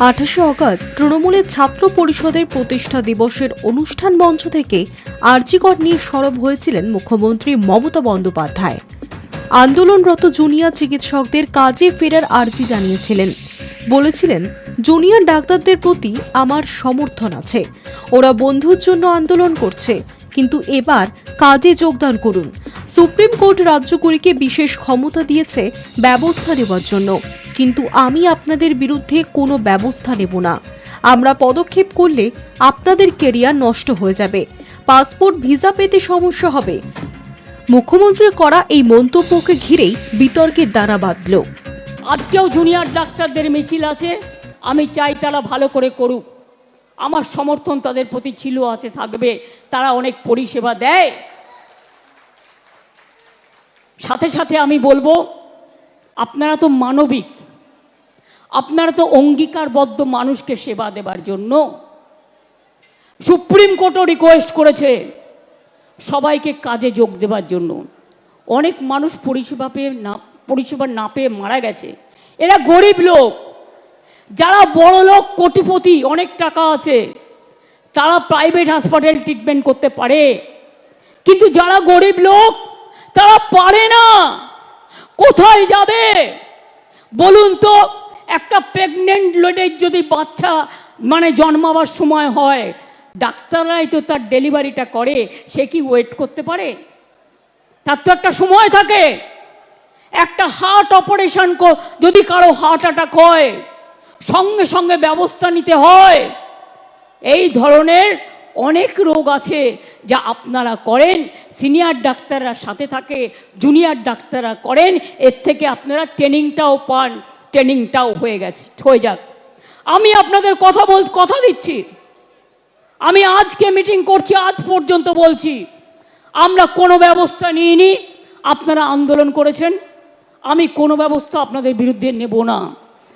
আঠাশে অগস্ট তৃণমূলের ছাত্র পরিষদের প্রতিষ্ঠা দিবসের অনুষ্ঠান মঞ্চ থেকে আর্জিকর নিয়ে সরব হয়েছিলেন মুখ্যমন্ত্রী মমতা বন্দ্যোপাধ্যায়। আন্দোলনরত জুনিয়র চিকিৎসকদের কাজে ফেরার আর্জি জানিয়েছিলেন। বলেছিলেন, জুনিয়র ডাক্তারদের প্রতি আমার সমর্থন আছে। ওরা বন্ধুর জন্য আন্দোলন করছে। কিন্তু এবার কাজে যোগদান করুন। সুপ্রিম কোর্ট রাজ্যগুলিকে বিশেষ ক্ষমতা দিয়েছে ব্যবস্থা নেওয়ার জন্য। কিন্তু আমি আপনাদের বিরুদ্ধে কোনো ব্যবস্থা নেব না। আমরা পদক্ষেপ করলে আপনাদের কেরিয়ার নষ্ট হয়ে যাবে। পাসপোর্ট, ভিসা পেতে সমস্যা হবে। মুখ্যমন্ত্রীর করা এই মন্তব্যকে ঘিরেই বিতর্কের দ্বারা বাঁধল। আজকেও জুনিয়র ডাক্তারদের মিছিল আছে। আমি চাই তারা ভালো করে করুক। আমার সমর্থন তাদের প্রতি ছিল, আছে, থাকবে। তারা অনেক পরিষেবা দেয়। সাথে সাথে আমি বলব, আপনারা তো মানবিক। আপনারা তো অঙ্গীকারবদ্ধ মানুষকে সেবা দেবার জন্য। সুপ্রিম কোর্টও রিকোয়েস্ট করেছে সবাইকে কাজে যোগ দেবার জন্য। অনেক মানুষ পরিষেবা পেয়ে না, পরিষেবা না পেয়ে মারা গেছে। এরা গরিব লোক। যারা বড় লোক, কোটিপতি, অনেক টাকা আছে, তারা প্রাইভেট হাসপাতাল ট্রিটমেন্ট করতে পারে। কিন্তু যারা গরিব লোক, তারা পারে না। কোথায় যাবে? বলুন তো, একটা প্রেগনেন্ট লেডির যদি বাচ্চা মানে জন্মাবার সময় হয়, ডাক্তাররাই তো তার ডেলিভারিটা করে, সে কি ওয়েট করতে পারে? তার তো একটা সময় থাকে। একটা হার্ট অপারেশন যদি কারও হার্ট অ্যাটাক হয় সঙ্গে সঙ্গে ব্যবস্থা নিতে হয়। এই ধরনের অনেক রোগ আছে যা আপনারা করেন, সিনিয়র ডাক্তাররা সাথে থাকে, জুনিয়র ডাক্তাররা করেন, এর থেকে আপনারা ট্রেনিংটাও পান, ট্রেনিংটাও হয়ে গেছে, হয়ে যাক। আমি আপনাদের কথা বল, কথা দিচ্ছি। আমি আজকে মিটিং করছি, আজ পর্যন্ত বলছি, আমরা কোনো ব্যবস্থা নিইনি, আপনারা আন্দোলন করেছেন, আমি কোনো ব্যবস্থা আপনাদের বিরুদ্ধে নেব না।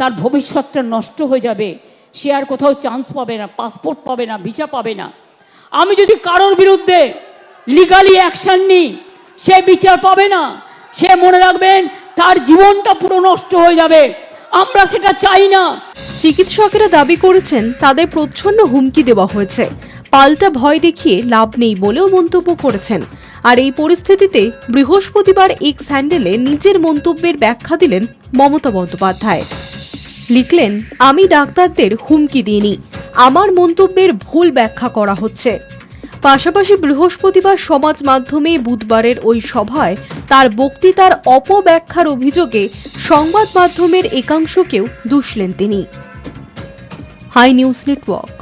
তার ভবিষ্যৎটা নষ্ট হয়ে যাবে। সে আর কোথাও চান্স পাবে না পাসপোর্ট পাবে না ভিসা পাবে না। আমি যদি কারোর বিরুদ্ধে লিগালি অ্যাকশন নিই, সে বিচার পাবে না। সে মনে রাখবেন, তার জীবনটা পুরো নষ্ট হয়ে যাবে। আমরা সেটা চাই না। চিকিৎসকেরা দাবি করেছেন, তাদের প্রচ্ছন্ন হুমকি দেওয়া হয়েছে। পাল্টা ভয় দেখিয়ে লাভ নেই বলেও মন্তব্য করেছেন। আর এই পরিস্থিতিতে বৃহস্পতিবার এক্স হ্যান্ডেলে নিজের মন্তব্যের ব্যাখ্যা দিলেন মমতা বন্দ্যোপাধ্যায়। লিখলেন, আমি ডাক্তারদের হুমকি দিইনি। আমার মন্তব্যের ভুল ব্যাখ্যা করা হচ্ছে। পাশাপাশি বৃহস্পতিবার সমাজ মাধ্যমে বুধবারের ওই সভায় তার বক্তৃতার অপব্যাখ্যার অভিযোগে সংবাদ মাধ্যমের একাংশকেও দুষলেন তিনি। High news network.